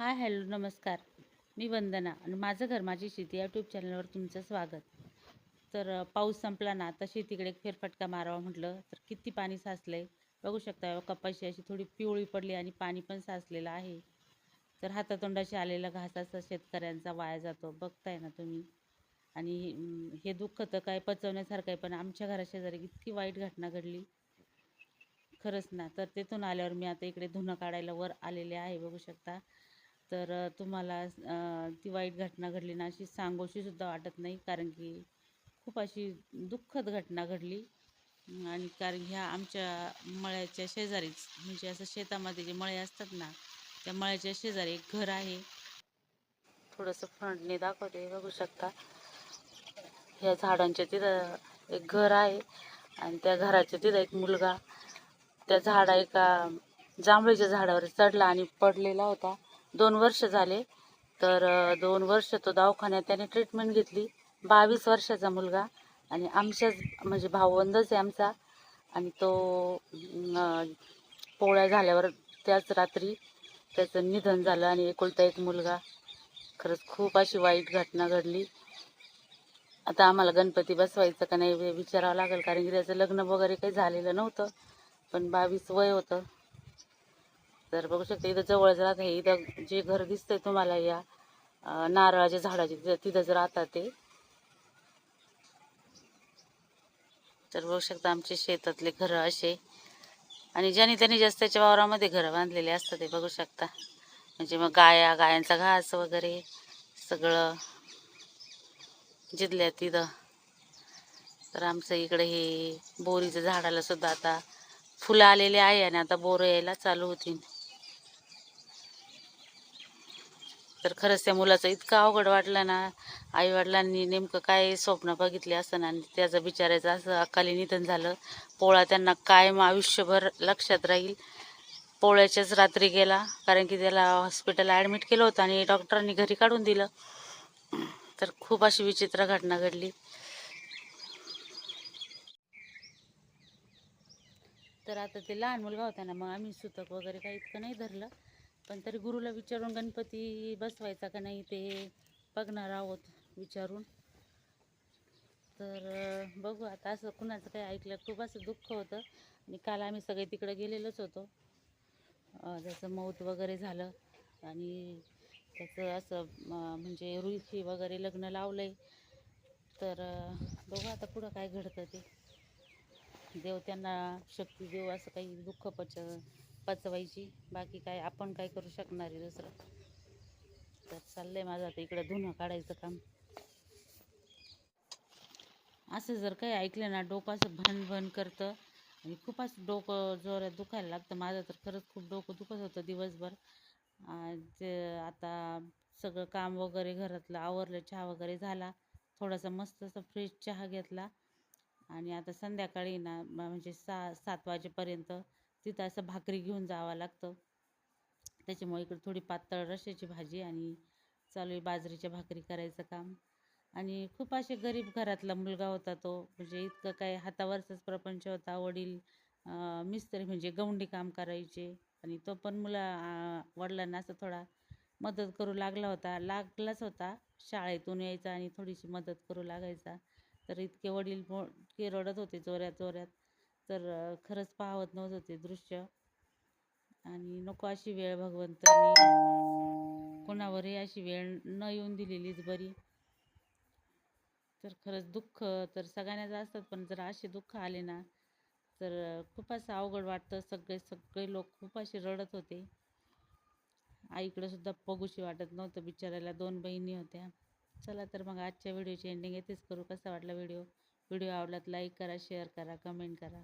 Hi hello नमस्कार. मी वंदना आणि माझं घर माझी शेती या यूट्यूब चॅनलवर तुमचं स्वागत. तर पाऊस संपला ना तर शेतीकडे फेरफटका मारावा म्हटलं तर किती पाणी साचलं आहे बघू शकता कपाशी अशी थोडी पिवळी पडली आणि पाणी पण साचलेलं आहे. तर हातातोंडाशी आलेला घासाचा शेतकऱ्यांचा वाया जातो बघताय ना तुम्ही. आणि हे दुःख तर काय पचवण्यासारखं आहे पण आमच्या घराशेजारी इतकी वाईट घटना घडली. खरंच ना तर तिथून आल्यावर मी आता इकडे धुणं काढायला वर आलेले आहे बघू शकता. तर तुम्हाला ती वाईट घटना घडली ना अशी सांगोशीसुद्धा वाटत नाही. कारण की खूप अशी दुःखद घटना घडली. आणि कारण ह्या आमच्या मळ्याच्या शेजारीच म्हणजे असं शेतामध्ये जे मळे असतात ना त्या मळ्याच्या शेजारी एक घर आहे. थोडंसं फ्रंटने दाखवते बघू शकता. ह्या झाडांच्या तिथं एक घर आहे आणि त्या घराच्या तिथं एक मुलगा. त्या झाडा एका जांभळीच्या झाडावर चढला आणि पडलेला होता. दोन वर्ष झाले. तर दोन वर्ष तो दवाखान्यात त्याने ट्रीटमेंट घेतली. बावीस वर्षाचा मुलगा आणि आमच्याच म्हणजे भावंदच आहे आमचा. आणि तो पोळ्या झाल्यावर त्याच रात्री त्याचं निधन झालं आणि एकुलता एक मुलगा. खरंच खूप अशी वाईट घटना घडली. आता आम्हाला गणपती बसवायचं का नाही विचारावं लागेल कारण की त्याचं लग्न वगैरे काही झालेलं नव्हतं. पण बावीस वय होतं. तर बघू शकता इथं जवळच राहत. आहे इथं जे घर दिसतंय तुम्हाला या नारळाच्या झाडाचे तिथं- तिथंच राहतात ते. तर बघू शकता आमचे शेतातले घरं असे. आणि ज्याने त्यांनी जास्त त्याच्या वावरामध्ये घरं बांधलेले असतात ते बघू शकता. म्हणजे मग गाया गायांचा घास वगैरे सगळं जिथल्या तिथं. तर आमचं इकडे हे बोरीचं झाडाला सुद्धा आता फुलं आलेले आहे आणि आता बोरं यायला चालू होतील. तर खरंच त्या मुलाचं इतकं अवघड वाटलं ना. आई वडिलांनी नेमकं काय स्वप्न बघितले असं आणि त्याचं बिचारायचं असं अकाली निधन झालं. पोळा त्यांना कायम आयुष्यभर लक्षात राहील. पोळ्याच्याच रात्री गेला कारण की त्याला हॉस्पिटलला ॲडमिट केलं होतं आणि डॉक्टरांनी घरी काढून दिलं. तर खूप अशी विचित्र घटना घडली. तर आता ते लहान मुलगा होता ना मग आम्ही सुतक वगैरे काही इतकं नाही धरलं. पण तरी गुरुला विचारून गणपती बसवायचा का नाही ते बघणार आहोत विचारून. तर बघू आता असं कुणाचं काही ऐकलं खूप असं दुःख होतं. आणि काल आम्ही सगळे तिकडे गेलेलोच होतो. जसं मौत वगैरे झालं आणि त्याचं असं म्हणजे रुईची वगैरे लग्न लावलं आहे तर बघू आता पुढं काय घडतं ते. देव त्यांना शक्ती देव असं काही दुःख पच पचवायची. बाकी काय आपण काय करू शकणार आहे दुसरं? तर चाललंय माझं आता इकडं धुणं काढायचं काम. असं जर काही ऐकलं ना डोकं असं भन भन करतं. आणि खूप असं डोकं जोरात दुखायला लागतं. माझं तर खरंच खूप डोकं दुखत होतं दिवसभर. ते आता सगळं काम वगैरे घरातलं आवरलं चहा वगैरे झाला. थोडासा मस्त असा फ्रेश चहा घेतला. आणि आता संध्याकाळी ना म्हणजे सा सात वाजेपर्यंत तिथं असं भाकरी घेऊन जावं लागतं. त्याच्यामुळे इकडे थोडी पातळ रश्याची भाजी आणि चालू आहे बाजरीच्या भाकरी करायचं काम. आणि खूप असे गरीब घरातला मुलगा होता तो म्हणजे इतकं काय हातावरचाच प्रपंच होता. वडील मिस्त्री म्हणजे गवंडी काम करायचे. आणि तो पण मुला वडिलांना असं थोडा मदत करू लागला होता. लागलाच होता. शाळेतून यायचा आणि थोडीशी मदत करू लागायचा. तर इतके वडील मो इतके रडत होते जोऱ्यात जोऱ्यात तर खरंच पाहत नव्हतं ते दृश्य. आणि नको अशी वेळ भगवंतांनी कोणावरही अशी वेळ न येऊन दिलेलीच बरी. तर खरंच दुःख तर सगळ्यांनाच असतात पण जर असे दुःख आले ना तर खूप असं अवघड वाटतं. सगळे सगळे लोक खूप असे रडत होते. आईकडे सुद्धा बघूशी वाटत नव्हतं. बिचारायला दोन बहिणी होत्या. चला तर मग आजच्या व्हिडिओची एंडिंग येथेच करू. कसा वाटला व्हिडिओ? व्हिडिओ आवडला लाईक करा शेअर करा कमेंट करा.